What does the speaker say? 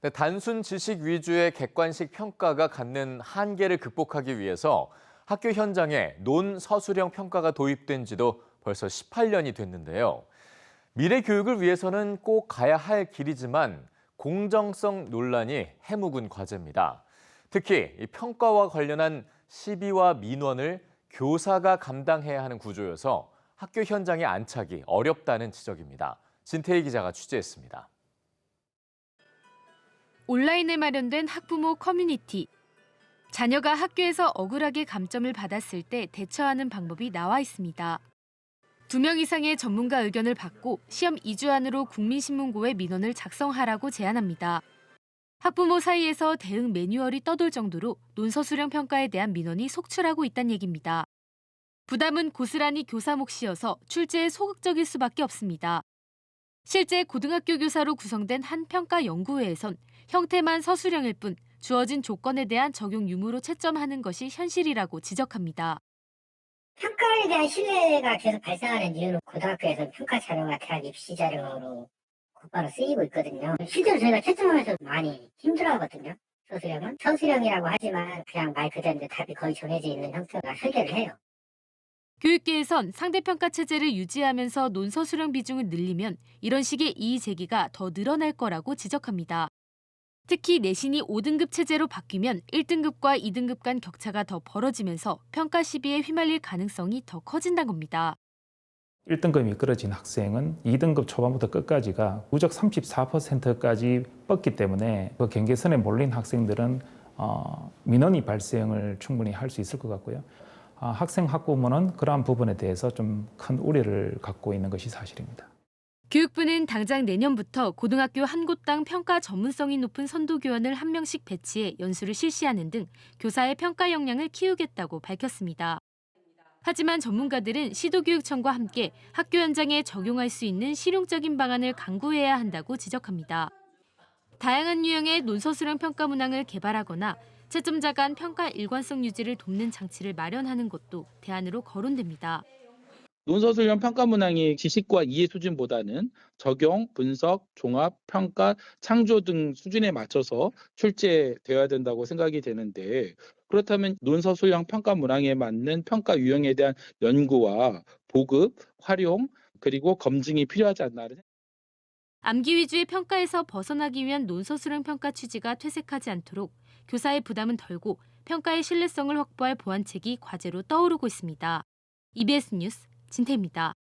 네, 단순 지식 위주의 객관식 평가가 갖는 한계를 극복하기 위해서 학교 현장에 논서술형 평가가 도입된 지도 벌써 18년이 됐는데요. 미래 교육을 위해서는 꼭 가야 할 길이지만 공정성 논란이 해묵은 과제입니다. 특히 이 평가와 관련한 시비와 민원을 교사가 감당해야 하는 구조여서 학교 현장에 안착이 어렵다는 지적입니다. 진태희 기자가 취재했습니다. 온라인에 마련된 학부모 커뮤니티. 자녀가 학교에서 억울하게 감점을 받았을 때 대처하는 방법이 나와 있습니다. 두 명 이상의 전문가 의견을 받고 시험 2주 안으로 국민신문고에 민원을 작성하라고 제안합니다. 학부모 사이에서 대응 매뉴얼이 떠돌 정도로 논서 수령 평가에 대한 민원이 속출하고 있다는 얘기입니다. 부담은 고스란히 교사 몫이어서 출제에 소극적일 수밖에 없습니다. 실제 고등학교 교사로 구성된 한 평가 연구회에선 형태만 서술형일 뿐 주어진 조건에 대한 적용 유무로 채점하는 것이 현실이라고 지적합니다. 평가에 대한 신뢰가 계속 발생하는 이유는 고등학교에서 평가 자료가 대학 입시 자료로 곧바로 쓰이고 있거든요. 실제로 저희가 채점하면서 많이 힘들어하거든요. 서술형은 서술형이라고 하지만 그냥 말 그대로 답이 거의 정해져 있는 형태가 설계를 해요. 교육계에선 상대평가 체제를 유지하면서 논서 수령 비중을 늘리면 이런 식의 이의 제기가 더 늘어날 거라고 지적합니다. 특히 내신이 5등급 체제로 바뀌면 1등급과 2등급 간 격차가 더 벌어지면서 평가 시비에 휘말릴 가능성이 더 커진다는 겁니다. 1등급이 미끄러진 학생은 2등급 초반부터 끝까지가 무적 34%까지 뻗기 때문에 그 경계선에 몰린 학생들은 어, 민원이 발생을 충분히 할 수 있을 것 같고요. 아, 학생 학부모는 그러한 부분에 대해서 좀 큰 우려를 갖고 있는 것이 사실입니다. 교육부는 당장 내년부터 고등학교 한 곳당 평가 전문성이 높은 선도교원을 한 명씩 배치해 연수를 실시하는 등 교사의 평가 역량을 키우겠다고 밝혔습니다. 하지만 전문가들은 시도교육청과 함께 학교 현장에 적용할 수 있는 실용적인 방안을 강구해야 한다고 지적합니다. 다양한 유형의 논서수령 평가 문항을 개발하거나 채점자 간 평가 일관성 유지를 돕는 장치를 마련하는 것도 대안으로 거론됩니다. 논서술형 평가 문항이 지식과 이해 수준보다는 적용, 분석, 종합, 평가, 창조 등 수준에 맞춰서 출제되어야 된다고 생각이 되는데 그렇다면 논서술형 평가 문항에 맞는 평가 유형에 대한 연구와 보급, 활용, 그리고 검증이 필요하지 않나 암기 위주의 평가에서 벗어나기 위한 논서수령 평가 취지가 퇴색하지 않도록 교사의 부담은 덜고 평가의 신뢰성을 확보할 보완책이 과제로 떠오르고 있습니다. EBS 뉴스 진태입니다.